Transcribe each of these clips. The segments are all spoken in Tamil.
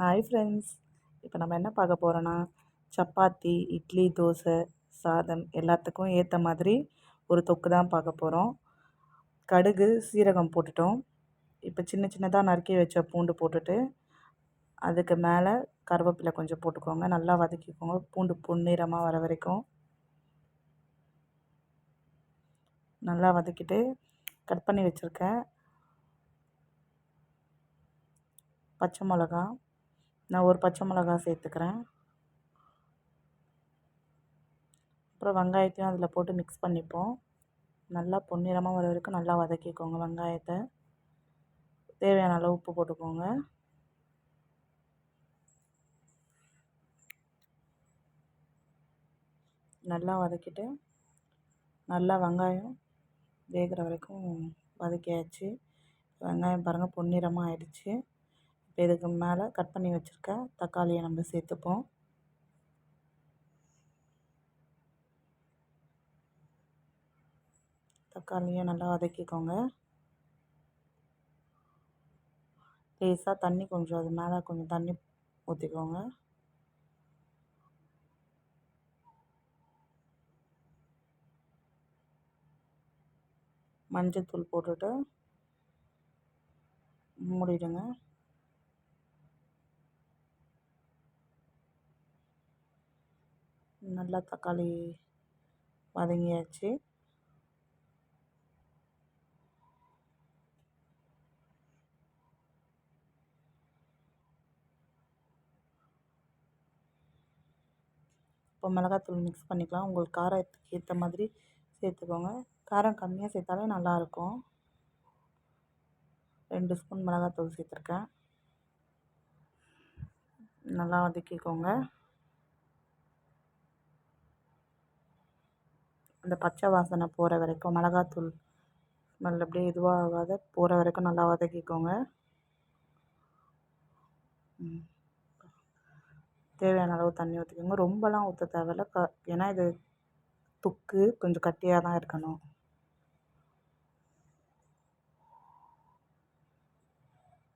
ஹாய் ஃப்ரெண்ட்ஸ் இப்போ நம்ம என்ன பார்க்க போகிறோன்னா சப்பாத்தி இட்லி தோசை சாதம் எல்லாத்துக்கும் ஏற்ற மாதிரி ஒரு தொக்கு தான் பார்க்க போகிறோம் கடுகு சீரகம் போட்டுட்டோம். இப்போ சின்ன சின்னதாக நறுக்கி வச்ச பூண்டு போட்டுட்டு அதுக்கு மேலே கருவேப்பிலை கொஞ்சம் போட்டுக்கோங்க. நல்லா வதக்கிக்கோங்க. பூண்டு பொன்னிறமாக வர வரைக்கும். நல்லா வதக்கிட்டு கட் பண்ணி வச்சுருக்கேன். பச்சை மிளகா நான் ஒரு பச்சை மிளகா சேர்த்துக்கிறேன். அப்புறம் வெங்காயத்தையும் அதில் போட்டு மிக்ஸ் பண்ணிப்போம். நல்லா பொன்னிறமாக வர வரைக்கும் நல்லா வதக்கிக்கோங்க வெங்காயத்தை. தேவையான அளவு உப்பு போட்டுக்கோங்க. நல்லா வதக்கிட்டு நல்லா வெங்காயம் வேகிற வரைக்கும் வதக்கியாச்சு. வெங்காயம் பாருங்கள் பொன்னிறமாக ஆயிடுச்சு. இதுக்கு மேலே கட் பண்ணி வச்சுருக்க தக்காளியை நம்ம சேர்த்துப்போம். தக்காளியை நல்லா வதக்கிக்கோங்க. லேசாக தண்ணி கொஞ்சம் அது மேலே கொஞ்சம் தண்ணி ஊற்றிக்கோங்க மஞ்சள் தூள் போட்டுட்டு மூடிடுங்க. நல்லா தக்காளி வதங்கியாச்சு. இப்போ மிளகாத்தூள் மிக்ஸ் பண்ணிக்கலாம். உங்களுக்கு காரத்துக்கு ஏற்ற மாதிரி சேர்த்துக்கோங்க. காரம் கம்மியாக சேர்த்தாலே நல்லாயிருக்கும். ரெண்டு ஸ்பூன் மிளகாத்தூள் சேர்த்துருக்கேன். நல்லா வதக்கிக்கோங்க. அந்த பச்சை வாசனை போகிற வரைக்கும் மிளகாத்தூள் ஸ்மெல் அப்படியே இதுவாகாத போகிற வரைக்கும் நல்லா வதக்கிக்கோங்க. தேவையான அளவு தண்ணி ஊற்றிக்கோங்க ரொம்பலாம் ஊற்ற தேவையில்ல. க ஏன்னா இது துக்கு கொஞ்சம் கட்டியாக தான் இருக்கணும்.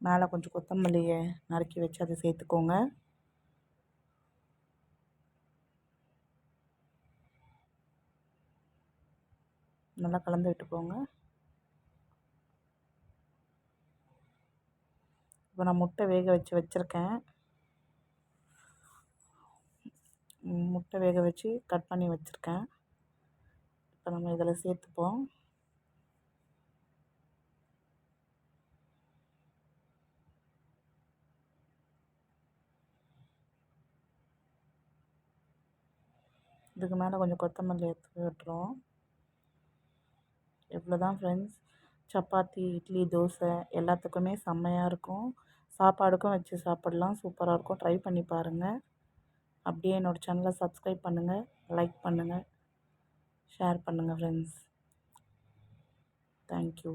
மேலே கொஞ்சம் கொத்தமல்லியை நறுக்கி வச்சு அதை சேர்த்துக்கோங்க. நல்லா கலந்து விட்டுக்கோங்க இப்போ நான் முட்டை வேக வச்சு வச்சுருக்கேன். முட்டை வேக வச்சு கட் பண்ணி வச்சுருக்கேன். இப்போ நம்ம இதில் சேர்த்துப்போம். இதுக்கு மேலே கொஞ்சம் கொத்தமல்லி எடுத்து விட்டுருவோம். இவ்வளோ தான் ஃப்ரெண்ட்ஸ் சப்பாத்தி இட்லி தோசை எல்லாத்துக்குமே செம்மையாக இருக்கும். சாப்பாடுக்கும் வச்சு சாப்பிட்லாம். சூப்பராக இருக்கும். ட்ரை பண்ணி பாருங்கள் அப்படியே என்னோடய சேனலை சப்ஸ்கிரைப் பண்ணுங்கள் லைக் பண்ணுங்கள் ஷேர் பண்ணுங்கள் ஃப்ரெண்ட்ஸ் தேங்க்யூ